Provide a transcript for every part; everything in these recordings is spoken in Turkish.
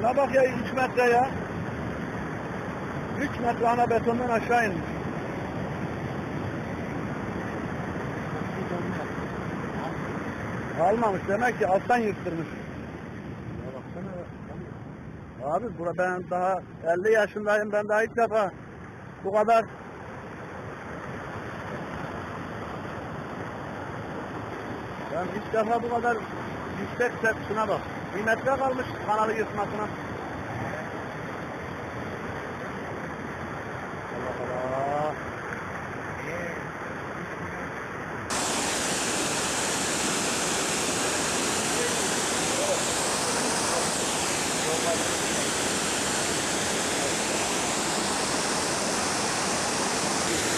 Şuna bak ya 3 metre ya. 3 metre ana betondan aşağı inmiş. Almamış demek ki alttan yırttırmış. Abi bura ben daha 50 yaşındayım ben daha ilk defa bu kadar Ben ilk defa bu kadar yüksek şuna bak. Metre kalmış kanalı yırtmasına.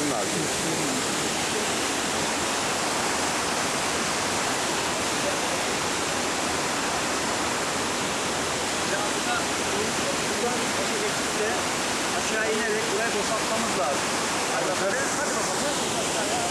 Bunlar. aşağı boşaltmamız lazım. Hadi bakalım. Hadi bakalım.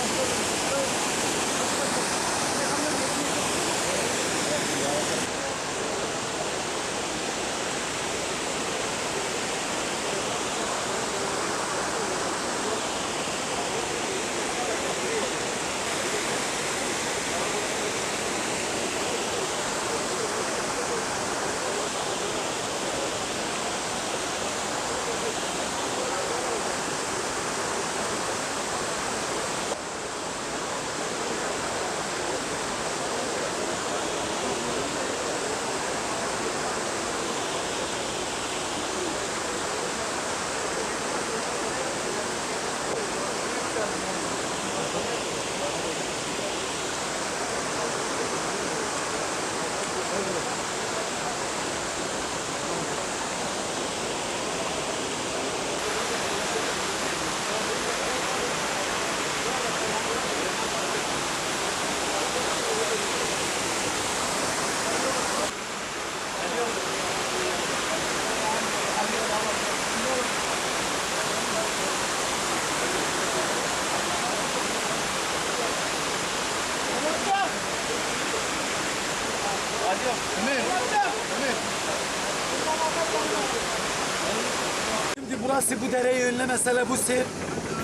Burası bu dereyi önlemesele bu sel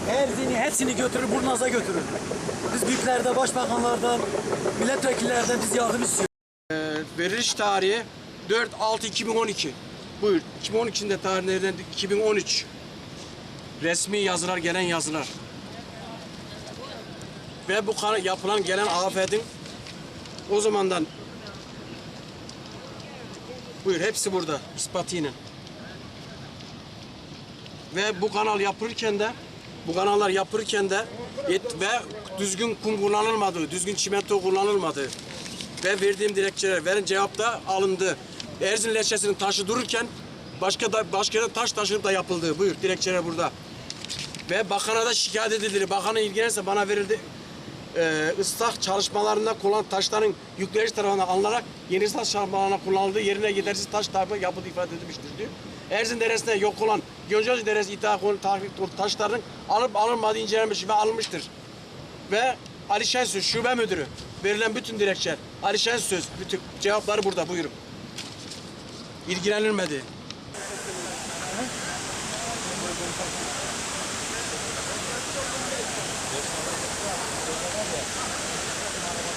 Erzini hepsini götürür Burnaz'a götürür. Biz büyüklerde, başbakanlardan, milletvekillerden biz yardım istiyoruz. Veriliş tarihi 4-6-2012. Buyur. 2012'de tarih nereden? 2013. Resmi yazılar, gelen yazılar. Ve bu yapılan gelen afetin o zamandan Buyur hepsi burada ispatıyla. Ve bu kanal yapılırken de bu kanallar yapılırken de et ve düzgün kum kullanılmadı, düzgün çimento kullanılmadı. Ve verdiğim dilekçeler veren cevap da alındı. Erzin leçesinin taşı dururken başka da başka yere taş taşınıp da yapıldı. Buyur dilekçeler burada. Ve bakana da şikayet edildi. Bakanı ilgilenirse bana verildi. Ee, ıslak çalışmalarında kullanılan taşların yükleyici tarafından alınarak yeni ıslak çalışmalarına kullanıldığı yerine yetersiz taş tarifi yapıldığı ifade edilmiştir diyor. Erzin Deresi'nde yok olan Gönceci Deresi ithal konu tahrik taşların alıp alınmadığı incelenmiş ve alınmıştır. Ve Ali Şensöz şube müdürü verilen bütün dilekçeler Ali Şensöz bütün cevapları burada buyurun. İlgilenilmedi.